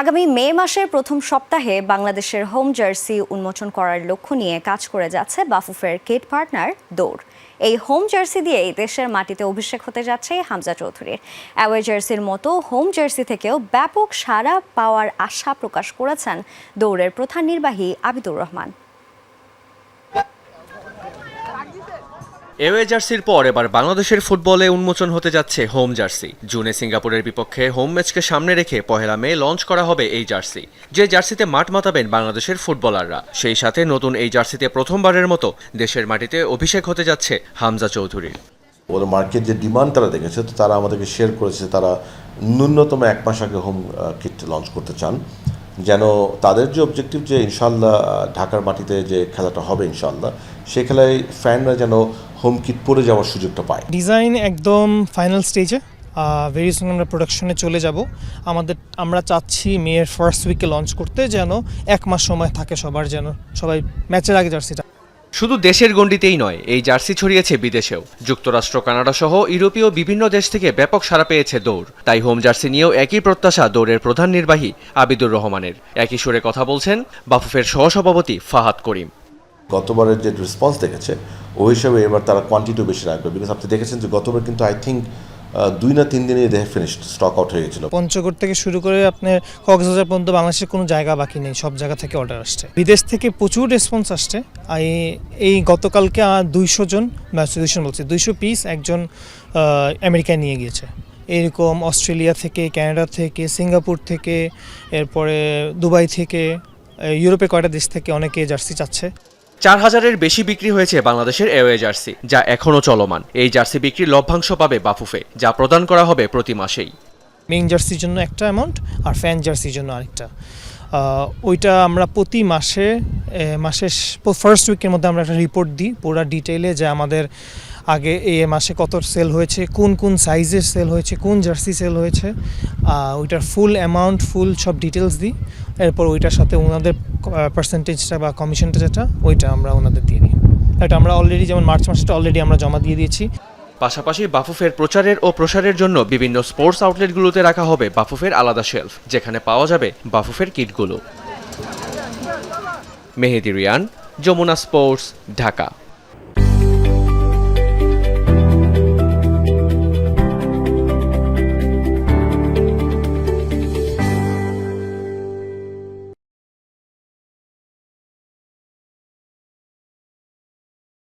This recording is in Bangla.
আগামী মে মাসের প্রথম সপ্তাহে বাংলাদেশের হোম জার্সি উন্মোচন করার লক্ষ্য নিয়ে কাজ করে যাচ্ছে বাফুফের কেট পার্টনার দৌড়। এই হোম জার্সি দিয়েই দেশের মাটিতে অভিষেক হতে যাচ্ছে হামজা চৌধুরীর অ্যাওয়ে জার্সির মতো হোম জার্সি থেকেও ব্যাপক সাড়া পাওয়ার আশা প্রকাশ করেছেন দৌড়ের প্রধান নির্বাহী আবিদুর রহমান। এওয়ে জার্সির পর এবার বাংলাদেশের ফুটবলে উন্মোচন হতে যাচ্ছে হোম জার্সি। জুনে সিঙ্গাপুরের বিপক্ষে হোম ম্যাচকে সামনে রেখে পহেলা মে লঞ্চ করা হবে এই জার্সি। যে জার্সিতে মাঠ মাতাবেন বাংলাদেশের ফুটবলাররা, সেই সাথে নতুন এই জার্সিতে প্রথমবারের মতো দেশের মাটিতে অভিষেক হতে যাচ্ছে হামজা চৌধুরীর ওদের মার্কেট যে ডিমান্ড তারা দেখেছে, তো তারা আমাদেরকে শেয়ার করেছে তারা ন্যূনতম এক মাস আগে হোম কিট লঞ্চ করতে চান। যেন তাদের যে অবজেক্টিভ যে ইনশাল্লাহ ঢাকার মাটিতে যে খেলাটা হবে ইনশাল্লাহ সে খেলায় ফ্যানরা যেন হোম কিট পরে যাওয়ার সুযোগটা পায়। ডিজাইন একদম ফাইনাল স্টেজে। ভেরি সুন আমরা প্রোডাকশনে চলে যাব। আমাদের আমরা চাচ্ছি মেয়ের ফার্স্ট উইকে লঞ্চ করতে যেন এক মাস সময় থাকে সবার যেন। সবাই ম্যাচের আগে জার্সিটা শুধু দেশের গণ্ডিতেই নয় এই জার্সি ছড়িয়েছে বিদেশেও। যুক্তরাষ্ট্র কানাডা সহ ইউরোপীয় বিভিন্ন দেশ থেকে ব্যাপক সাড়া পেয়েছে দৌড়। তাই হোম জার্সি নিয়েও একই প্রত্যাশা দৌড়ের প্রধান নির্বাহী আবিদুর রহমানের। একই সুরে কথা বলছেন বাফুফের সহসভাপতি ফাহাদ করিম। গতবারের যে রেসপন্স দেখেছে ওই হিসাবে এবার তারা কোয়ান্টিটিও বেশি রাখবে। বিকজ আপনি দেখেছেন যে গতবার কিন্তু আই থিঙ্ক দুই না তিন দিনে দেখে ফিনিশড স্টক আউট হয়ে গেছিল। পঞ্চগড় থেকে শুরু করে আপনার কক্সবাজার পর্যন্ত বাংলাদেশের কোনো জায়গা বাকি নেই, সব জায়গা থেকে অর্ডার আসছে। বিদেশ থেকে প্রচুর রেসপন্স আসছে। এই- গতকালকে দুইশো জন দুইশো বলছি, দুইশো পিস একজন আমেরিকায় নিয়ে গিয়েছে। এরকম অস্ট্রেলিয়া থেকে কানাডা থেকে সিঙ্গাপুর থেকে, এরপরে দুবাই থেকে ইউরোপে কয়টা দেশ থেকে অনেকে জার্সি চাচ্ছে। চার হাজারের বেশি বিক্রি হয়েছে বাংলাদেশের এওয়ে জার্সি, যা এখনও চলমান। এই জার্সি বিক্রির লভ্যাংশ পাবে বাফুফে, যা প্রদান করা হবে প্রতি মাসেই। মেইন জার্সির জন্য একটা অ্যামাউন্ট আর ফ্যান জার্সির জন্য আরেকটা। ওইটা আমরা প্রতি মাসে মাসের ফার্স্ট উইকের মধ্যে আমরা একটা রিপোর্ট দিই, পুরো ডিটেইলে যে আমাদের আগে এই মাসে কত সেল হয়েছে, কোন কোন সাইজের সেল হয়েছে, কোন জার্সি সেল হয়েছে ওইটার ফুল অ্যামাউন্ট ফুল সব ডিটেলস দিই। এরপর ওইটার সাথে ওনাদের পার্সেন্টেজটা বা কমিশনটা যেটা, ওইটা আমরা ওনাদের দিয়ে দিই। এটা আমরা অলরেডি যেমন মার্চ মাসটা অলরেডি আমরা জমা দিয়ে দিয়েছি। পাশাপাশি বাফুফের প্রচারের ও প্রসারের জন্য বিভিন্ন স্পোর্টস আউটলেটগুলোতে রাখা হবে বাফুফের আলাদা শেলফ যেখানে পাওয়া যাবে বাফুফের কিটগুলো মেহেদি রিয়ান, যমুনা স্পোর্টস ঢাকা।